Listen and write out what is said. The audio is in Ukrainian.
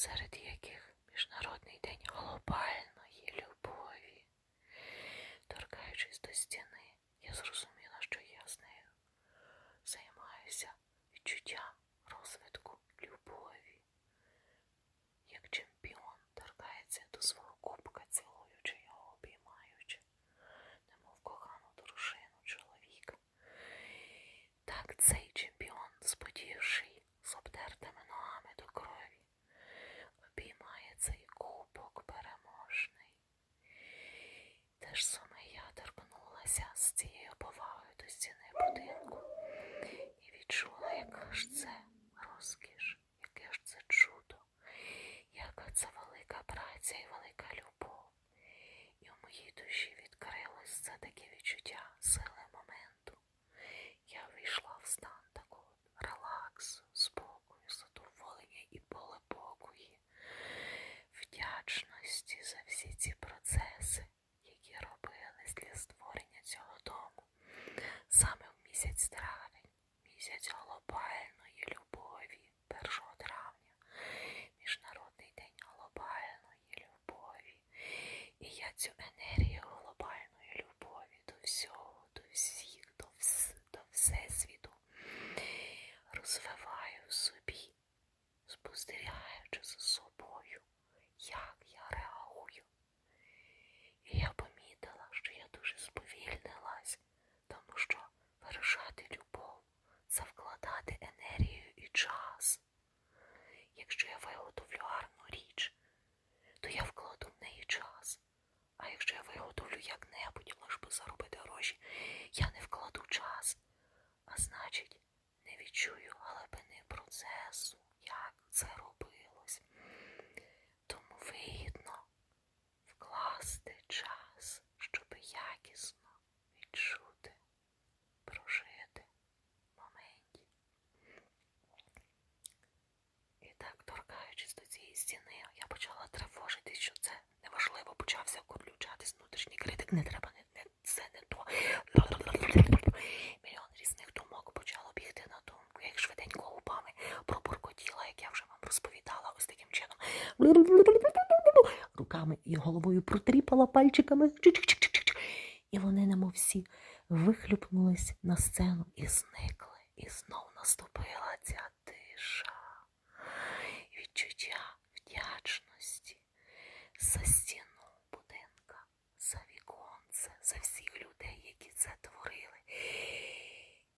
серед яких Міжнародний день глобальної любові. Торкаючись до стіни, я зрозуміла, що я з нею займаюся відчуттям розвитку любові, як чемпіон торкається до свого кубка, цілуючи його, обіймаючи, немов кохану дружину, чоловіка. Так цей ж саме я торкнулася з цією повагою до стіни будинку і відчула, яка ж це розкіш, яке ж це чудо, яка це велика праця і велика Саме в місяць травень, місяць глобальної любові, 1 травня, Міжнародний день глобальної любові. І я цю енергію глобальної любові до всього, до всіх, до, вс, до всесвіту розвиваю в собі, спостерігаючи за собою, як я реагую. І я помітила, що я дуже сповільнилась, тому що виражати любов це вкладати енергію і час. Якщо я виготовлю гарну річ, то я вкладу в неї час. А якщо я виготовлю заробити гроші, я не вкладу час. А значить, не відчую глибини процесу, як це робилось. Тому вигідно вкласти час, щоб якісно відчути, прожити в моменті. І так, торкаючись до цієї стіни, я почала тривожитись, що це неважливо, почався курлючатись внутрішній критик, не треба, Руками і головою протріпала пальчиками. І вони немов всі вихлюпнулись на сцену і зникли. І знов наступила ця тиша